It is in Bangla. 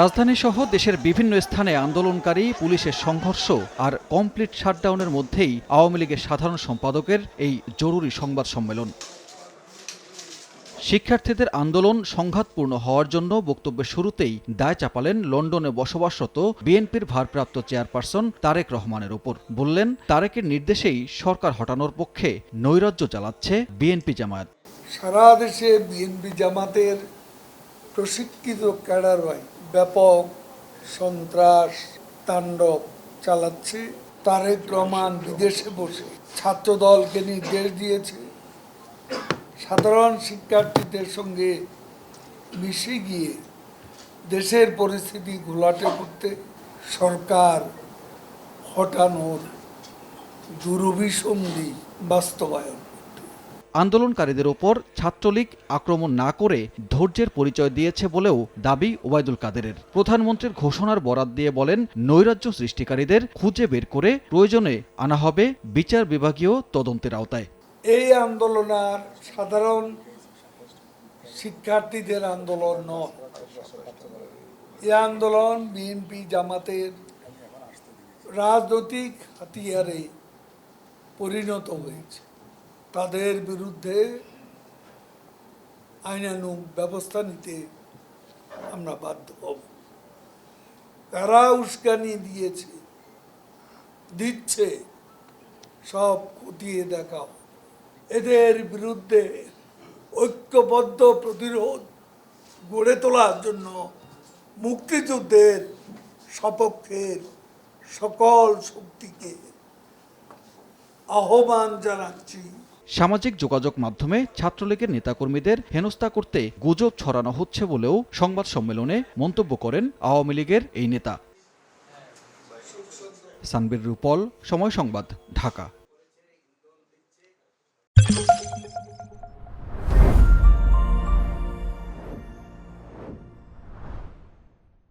রাজধানী সহ দেশের বিভিন্ন স্থানে আন্দোলনকারী, পুলিশের সংঘর্ষ আর কমপ্লিট শাটডাউনের মধ্যেই আওয়ামী লীগের সাধারণ সম্পাদকের এই জরুরি সংবাদ সম্মেলন। শিক্ষার্থীদের আন্দোলন সংঘাতপূর্ণ হওয়ার জন্য বক্তব্যের শুরুতেই দায় চাপালেন লন্ডনে বসবাসরত বিএনপির ভারপ্রাপ্ত চেয়ারপারসন তারেক রহমানের ওপর। বললেন, তারেকের নির্দেশেই সরকার হটানোর পক্ষে নৈরাজ্য চালাচ্ছে বিএনপি জামায়াত। সারা দেশে বিএনপি জামাতের প্রশিক্ষিত ক্যাডাররাই ব্যাপক সন্ত্রাস তাণ্ডব চালাচ্ছে। তারেক রহমান বিদেশে বসে ছাত্রদলকে নির্দেশ দিয়েছে। সাধারণ শিক্ষার্থীদের সঙ্গে মিশে গিয়ে দেশের পরিস্থিতি ঘোলাটে করতে সরকার হটানোর দুরভিসন্ধি বাস্তবায়ন। আন্দোলনকারীদের ওপর ছাত্রলীগ আক্রমণ না করে ধৈর্যের পরিচয় দিয়েছে বলেও দাবি ওবায়দুল কাদেরের। প্রধানমন্ত্রীর ঘোষণার বরাত দিয়ে বলেন, নৈরাজ্য সৃষ্টিকারীদের খুঁজে বের করে প্রয়োজনে আনা হবে বিচার বিভাগীয় তদন্তের আওতায়। এই আন্দোলন আর সাধারণ শিক্ষার্থীদের আন্দোলন নয়। এই আন্দোলন বিএনপি জামাতের রাজনৈতিক হাতিয়ারে পরিণত হয়েছে। তাদের বিরুদ্ধে আইনানুগ ব্যবস্থা নিতে আমরা বাধ্য হব। তারা উস্কানি দিয়েছে, দিচ্ছে, সব খতিয়ে দেখা এদের বিরুদ্ধে ঐক্যবদ্ধ প্রতিরোধ গড়ে তোলার জন্য মুক্তিযুদ্ধের সপক্ষের সকল শক্তিকে আহ্বান জানাচ্ছি। সামাজিক যোগাযোগ মাধ্যমে ছাত্রলীগের নেতাকর্মীদের হেনস্থা করতে গুজব ছড়ানো হচ্ছে বলেও সংবাদ সম্মেলনে মন্তব্য করেন আওয়ামী লীগের এই নেতা। সানবির রুপল, সময় সংবাদ, ঢাকা।